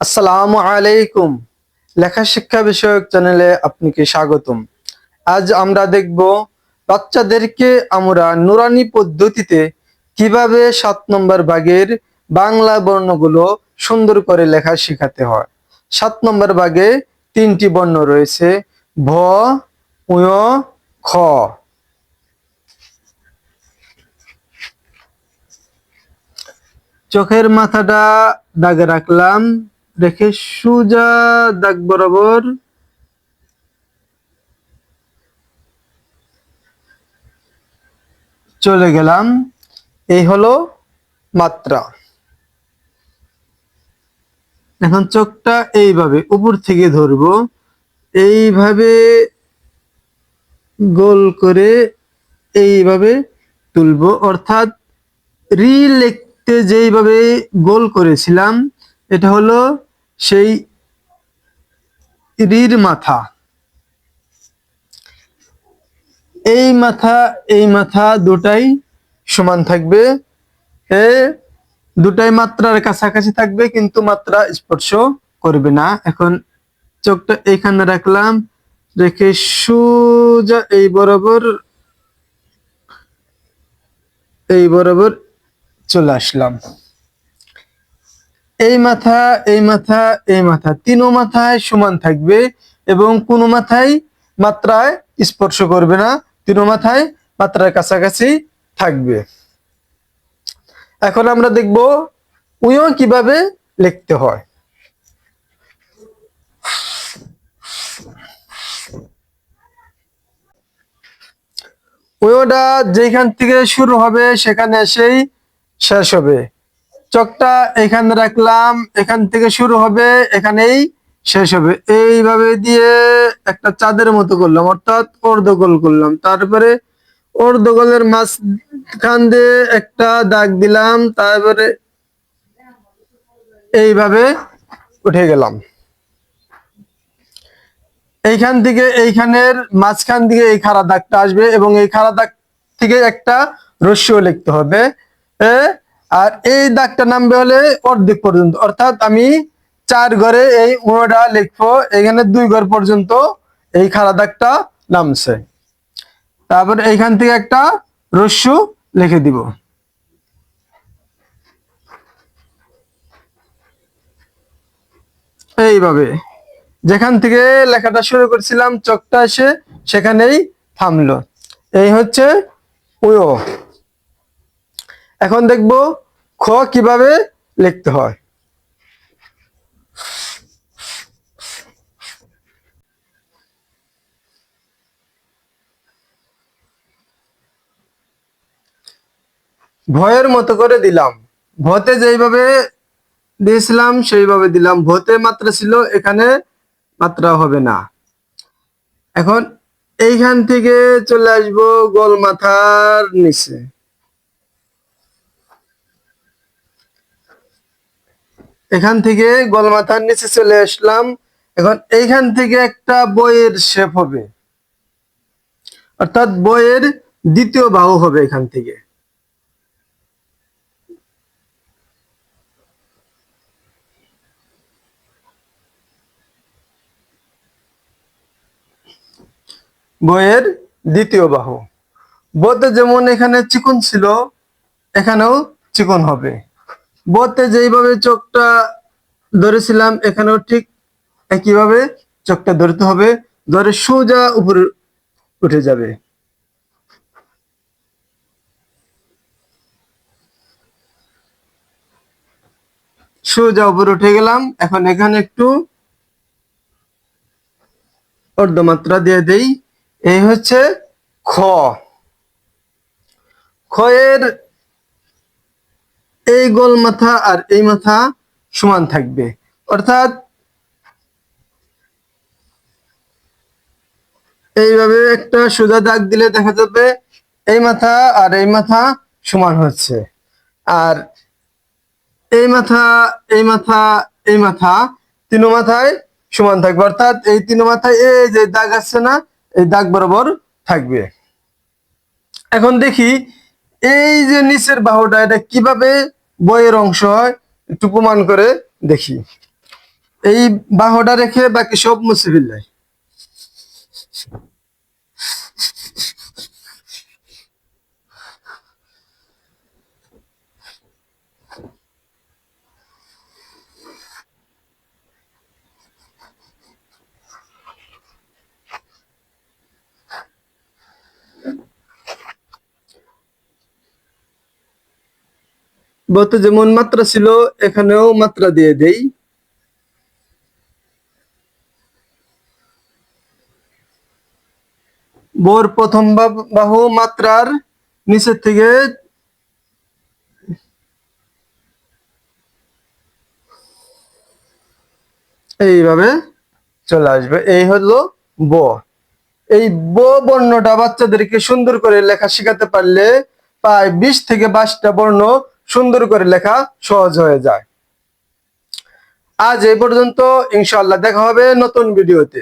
আসসালামু আলাইকুম। লেখা শিক্ষা বিষয়ক চ্যানেলে আপনাকে স্বাগতম। আজ আমরা দেখব বাচ্চাদেরকে আমরা নুরানি পদ্ধতিতে কীভাবে সাত নম্বর ভাগের বাংলা বর্ণগুলো সুন্দর করে লেখা শেখাতে হয়। সাত নম্বর ভাগে তিনটি বর্ণ রয়েছে। ভ খ। চোখের মাথাটা দাগে রাখলাম। রেখে সুজা দাগ বরাবর চলে গেলাম। এই হলো মাত্রা। এখন চোখটা এইভাবে উপর থেকে ধরবো। এইভাবে গোল করে এইভাবে তুলবো। অর্থাৎ রি লিখতে যেইভাবে গোল করেছিলাম, এটা হলো সেই রির মাথা। এই মাথা এই মাথা দুটাই সমান থাকবে। এ দুটাই মাত্রার কাছাকাছি থাকবে, কিন্তু মাত্রা স্পর্শ করবে না। এখন চোখটা এইখানে রাখলাম, রেখে সোজা এই বরাবর এই বরাবর চলে আসলাম। এই মাথা এই মাথা এই মাথা। তিনও মাথায় সমান থাকবে এবং কোনো মাথায় মাত্রায় স্পর্শ করবে না, তিনও মাথায় মাত্রার কাছাকাছি থাকবে। এখন আমরা দেখব উইও কীভাবে লিখতে হয়। ওটা যেখান থেকে শুরু হবে, সেখানে এসেই শেষ হবে। চকটা এখানে রাখলাম, এখান থেকে শুরু হবে, এখানেই শেষ হবে। এইভাবে দিয়ে একটা চাঁদের মতো করলাম, অর্থাৎ অর্ধগোল করলাম। তারপরে অর্ধগোলের মাঝখান দিয়ে একটা দাগ দিলাম, তারপরে এইভাবে উঠে গেলাম। এইখান থেকে এইখানের মাঝখান দিকে এই খাড়া দাগটা আসবে এবং এই খাড়া দাগ থেকে একটা রস্যও লিখতে হবে। আর এই দাগটা নামবে হলে অর্ধেক পর্যন্ত। অর্থাৎ আমি চার ঘরে এই উড়োটা লিখব, এখানে দুই ঘর পর্যন্ত এই খাড়া দাগটা নামছে। তারপর এইখান থেকে একটা রস্যু লিখে দিব। এইভাবে। যেখান থেকে লেখাটা শুরু করছিলাম, চকটা এসে সেখানেই থামলো। এই হচ্ছে উয়ো এখন দেখব খ কীভাবে লিখতে হয়। ভয়ের মতো করে দিলাম। ভতে যেইভাবে দিয়েছিলাম, সেইভাবে দিলাম। ভতে মাত্রা ছিল, এখানে মাত্রা হবে না। এখন এইখান থেকে চলে আসব গোল মাথার নিচে। এখান থেকে গোল মাথার নিচে চলে আসলাম। এখন এইখান থেকে একটা বইয়ের শেপ হবে। অর্থাৎ বইয়ের দ্বিতীয় বাহু হবে এখান থেকে। বইয়ের দ্বিতীয় বাহু। বতে যেমন এখানে চিকন ছিল, এখানেও চিকন হবে। বতে যেইভাবে চোখটা ধরেছিলাম, এখানেও ঠিক একইভাবে চোখটা ধরতে হবে, ধরে সোজা উপরে উঠে যাবে। সোজা উপরে উঠে গেলাম, এখন এখানে একটু অর্ধমাত্রা দিয়ে দেই, এই হচ্ছে খ। খয়ের এই গোল মাথা আর এই মাথা সমান থাকবে। অর্থাৎ এইভাবে একটা সোজা দাগ দিলে দেখা যাবে এই মাথা আর এই মাথা সমান হচ্ছে। আর এই মাথা এই মাথা এই মাথা তিনো মাথায় সমান থাকবে। অর্থাৎ এই তিনো মাথায় এই যে দাগ আসছে না, এই দাগ বরাবর থাকবে। এখন দেখি এই যে নিচের বাহুটা, এটা কীভাবে বইয়ের অংশ হয়, একটু প্রমাণ করে দেখি। এই বাহুটা রেখে বাকি সব মুছে বলতে যেমন মাত্রা ছিল, এখানেও মাত্রা দিয়ে দেই। বোর প্রথম বাহু মাত্রার নিচের থেকে এইভাবে চলে আসবে। এই হলো ব। এই ব বর্ণটা বাচ্চাদেরকে সুন্দর করে লেখা শেখাতে পারলে প্রায় বিশ থেকে বাইশটা বর্ণ সুন্দর করে লেখা সহজ হয়ে যায়। আজ এই পর্যন্ত ইনশাল্লাহ দেখা হবে নতুন ভিডিওতে।